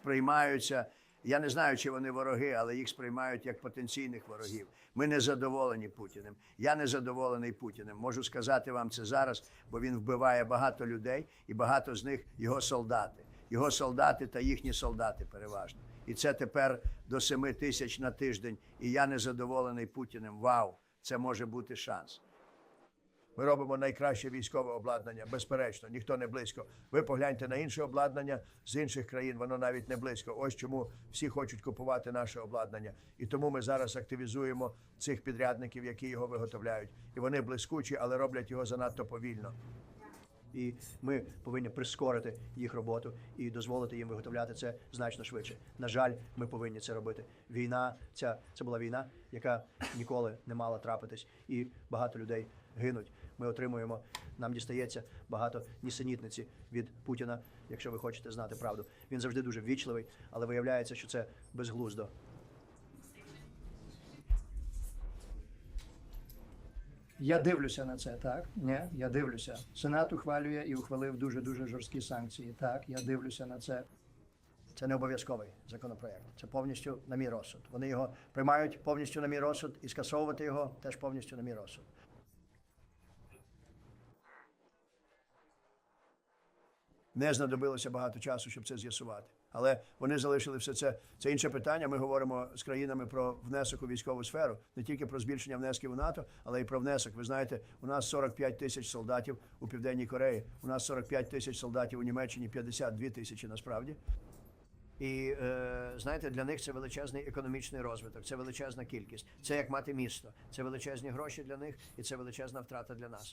сприймаються. Я не знаю, чи вони вороги, але їх сприймають як потенційних ворогів. Ми не задоволені Путіним. Я не задоволений Путіним. Можу сказати вам це зараз, бо він вбиває багато людей, і багато з них його солдати. Його солдати та їхні солдати переважно. І це тепер до 7 тисяч на тиждень. І я не задоволений Путіним. Вау, це може бути шанс. Ми робимо найкраще військове обладнання, безперечно, ніхто не близько. Ви погляньте на інше обладнання з інших країн, воно навіть не близько. Ось чому всі хочуть купувати наше обладнання. І тому ми зараз активізуємо цих підрядників, які його виготовляють. І вони блискучі, але роблять його занадто повільно. І ми повинні прискорити їх роботу і дозволити їм виготовляти це значно швидше. На жаль, ми повинні це робити. Війна, ця це була війна, яка ніколи не мала трапитись, і багато людей гинуть. Ми отримуємо, нам дістається багато нісенітниці від Путіна. Якщо ви хочете знати правду, він завжди дуже ввічливий, але виявляється, що це безглуздо. Я дивлюся на це, так? Ні, я дивлюся. Сенат ухвалює і ухвалив дуже дуже жорсткі санкції. Так, я дивлюся на це. Це не обов'язковий законопроект. Це повністю на мій розсуд. Вони його приймають повністю на мій розсуд і скасовувати його теж повністю на мій розсуд. Не знадобилося багато часу, щоб це з'ясувати. Але вони залишили все це. Це інше питання. Ми говоримо з країнами про внесок у військову сферу, не тільки про збільшення внесків у НАТО, але й про внесок. Ви знаєте, у нас 45 тисяч солдатів у Південній Кореї. У нас 45 тисяч солдатів у Німеччині, 52 тисячі насправді. І е, знаєте, для них це величезний економічний розвиток, це величезна кількість. Це як мати місто, це величезні гроші для них, і це величезна втрата для нас.